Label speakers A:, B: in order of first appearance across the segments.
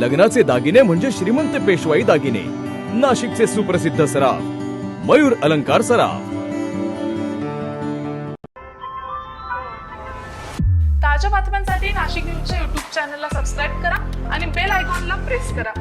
A: लग्नाचे दागिने म्हणजे श्रीमंत पेशवाई दागिने. नाशिकचे सुप्रसिद्ध सराफ मयूर अलंकार सराफ.
B: ताज्या बातम्यांसाठी नाशिक न्यूजच्या युट्यूब चॅनलला सबस्क्राईब करा आणि बेल आयकॉनला प्रेस करा.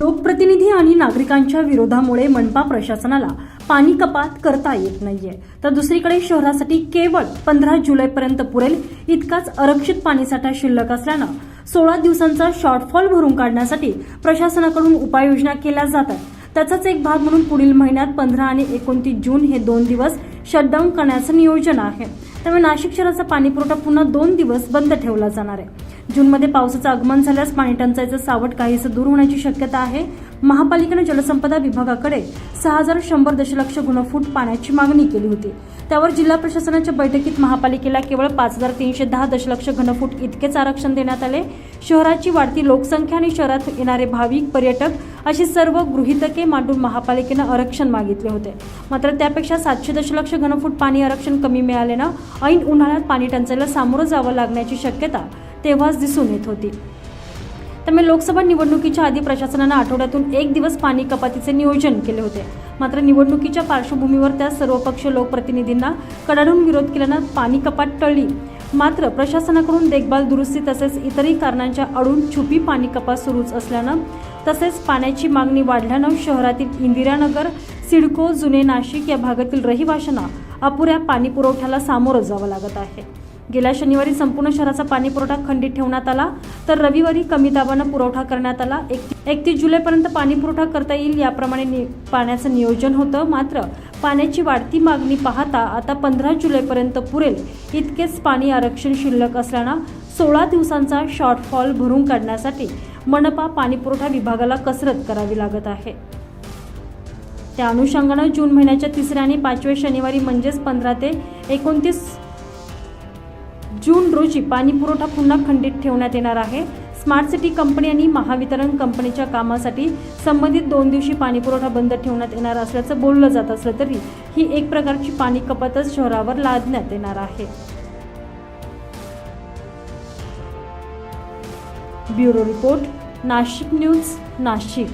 C: लोकप्रतिनिधी आणि नागरिकांच्या विरोधामुळे मनपा प्रशासनाला पाणी कपात करता येत नाहीये. तर दुसरीकडे शहरासाठी केवळ पंधरा जुलैपर्यंत पुरेल इतकाच आरक्षित पाणीसाठा शिल्लक असल्यानं सोळा दिवसांचा शॉर्टफॉल भरून काढण्यासाठी प्रशासनाकडून उपाययोजना केल्या जातात. त्याचाच एक भाग म्हणून पुढील महिन्यात पंधरा आणि एकोणतीस जून हे दोन दिवस शटडाऊन करण्याचं नियोजन आहे. त्यामुळे नाशिक शहराचा पाणीपुरवठा पुन्हा दोन दिवस बंद ठेवला जाणार आहे. जूनमध्ये पावसाचं आगमन झाल्यास पाणी टंचाईचं सावट काहीसं दूर होण्याची शक्यता आहे. महापालिकेनं जलसंपदा विभागाकडे सहा हजार शंभर दशलक्ष घनफूट पाण्याची मागणी केली होती. त्यावर जिल्हा प्रशासनाच्या बैठकीत महापालिकेला केवळ पाच हजार तीनशे दहा दशलक्ष घनफूट इतकेच आरक्षण देण्यात आले. शहराची वाढती लोकसंख्या आणि शहरात येणारे भाविक पर्यटक अशी सर्व गृहितके मांडून महापालिकेनं आरक्षण मागितले होते. मात्र त्यापेक्षा सातशे दशलक्ष घनफूट पाणी आरक्षण कमी मिळाल्यानं ऐन उन्हाळ्यात पाणी टंचाईला सामोरं जावं लागण्याची शक्यता तेव्हाच दिसून येत होती. त्यामुळे लोकसभा निवडणुकीच्या आधी प्रशासनानं आठवड्यातून एक दिवस पाणी कपातीचे नियोजन केले होते. मात्र निवडणुकीच्या पार्श्वभूमीवर त्या सर्वपक्ष लोकप्रतिनिधींना कडाडून विरोध केल्यानं पाणी कपात टळली. मात्र प्रशासनाकडून देखभाल दुरुस्ती तसेच इतरही कारणांच्या अडून छुपी पाणी कपात सुरूच असल्यानं तसेच पाण्याची मागणी वाढल्यानं शहरातील इंदिरानगर सिडको जुने नाशिक या भागातील रहिवाशांना अपुऱ्या पाणी पुरवठ्याला सामोरं जावं लागत आहे. गेल्या शनिवारी संपूर्ण शहराचा पाणी पुरवठा खंडित ठेवण्यात आला. तर रविवारी कमी दाबानं पुरवठा करण्यात आला. एकतीस जुलैपर्यंत पाणी पुरवठा करता येईल याप्रमाणे नि- पाण्याचं नियोजन होतं. मात्र पाण्याची वाढती मागणी पाहता आता पंधरा जुलैपर्यंत पुरेल. इतकेच पाणी आरक्षण शिल्लक असल्यानं सोळा दिवसांचा शॉर्टफॉल भरून काढण्यासाठी मनपा पाणी पुरवठा विभागाला कसरत करावी लागत आहे. त्या अनुषंगानं जून महिन्याच्या तिसऱ्या आणि पाचव्या शनिवारी म्हणजेच पंधरा ते एकोणतीस जून रोजी पाणी पुरवठा पुन्हा खंडित ठेवण्यात येणार आहे. स्मार्ट सिटी कंपनी आणि महावितरण कंपनीच्या कामासाठी संबंधित दोन दिवशी पाणी पुरवठा बंद ठेवण्यात येणार असल्याचं बोललं जात असलं तरी ही एक प्रकारची पाणी कपातच शहरावर लादण्यात येणार आहे. Bureau report Nashik news Nashik.